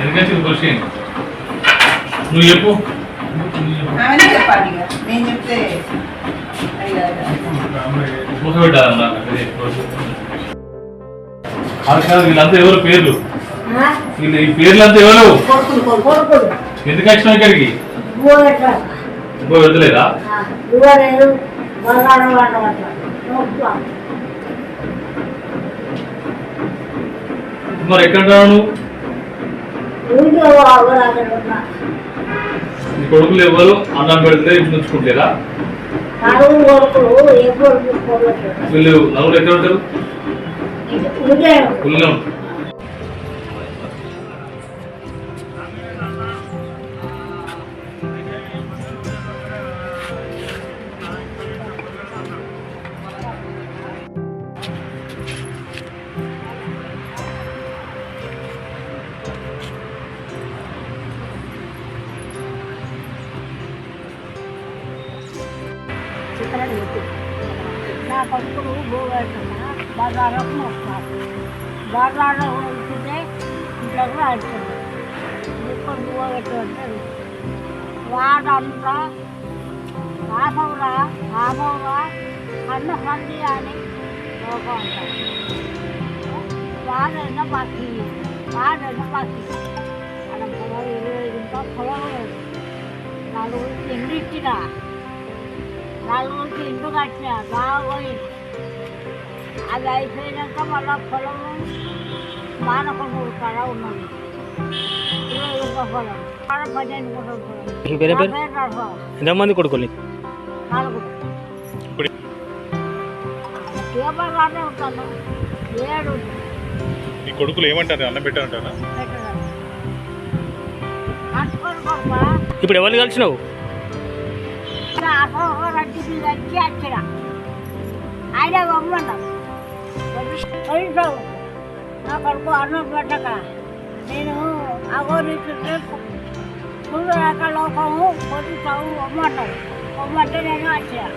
ఎందుకంటే క్వశ్చన్ నువ్వు చెప్పు. వీళ్ళంతా ఎవరు పేర్లు? వీళ్ళు ఈ పేర్లంతా ఎవరు? ఎందుకు వచ్చినావు ఇక్కడికి? ఇంకో వెళ్తలేదా? మరి ఎక్కడ నువ్వు? ఊరికే అవరాగలు ఉన్నా. నీ కొడుకులు ఎవరు? అన్నం పెడితే ఇంటి నలుగురు కొడుకులు కొడుకు వీళ్ళు నలుగురు ఎక్కడ ఉంటారు? ఉదయం ఊళ్ళో ఉంటారు. నా కొడుకులు గోవెట్టున్నా బజారకు వస్తారు. బజార్లో వెళ్తుంటే ఇంట్లోకి రాడుతుంది ఇప్పుడు గోవెట్టు వాడంతా రామవురా రామవురా అన్న సంధి అని లోకం అంటారు. వాడైనా బాకీ వాడైనా బాకీ మన పొలం ఇరవై ఇంట్లో పొలం లేదు నలుగురికి నలుగురికి ఇల్లు కట్టిన బాగోయి. అది అయిపోయినాక మళ్ళా పొలం మానకొండూరు కాడ ఉన్నది. ఇరవై పొలం. పన్నెండు గుంటలు. ఎంతమంది కొడుకులు నలుగురు. ఇప్పుడు- పేపర్లోనే ఉంటాను. ఏడు. ఈ కొడుకులు ఏమంటారు? అన్నం పెట్టారంటారా? ఇప్పుడు ఎవరిని కలిసినావు? వచ్చి వచ్చిన ఆయన బొమ్మన్నాం నా కొడుకు అన్నం పెట్టక నేను అగోరిస్తుంటే మూడు రకాల లోకము పొద్దుతావు బొమ్మంటావు బొమ్మంటే నేను వచ్చాను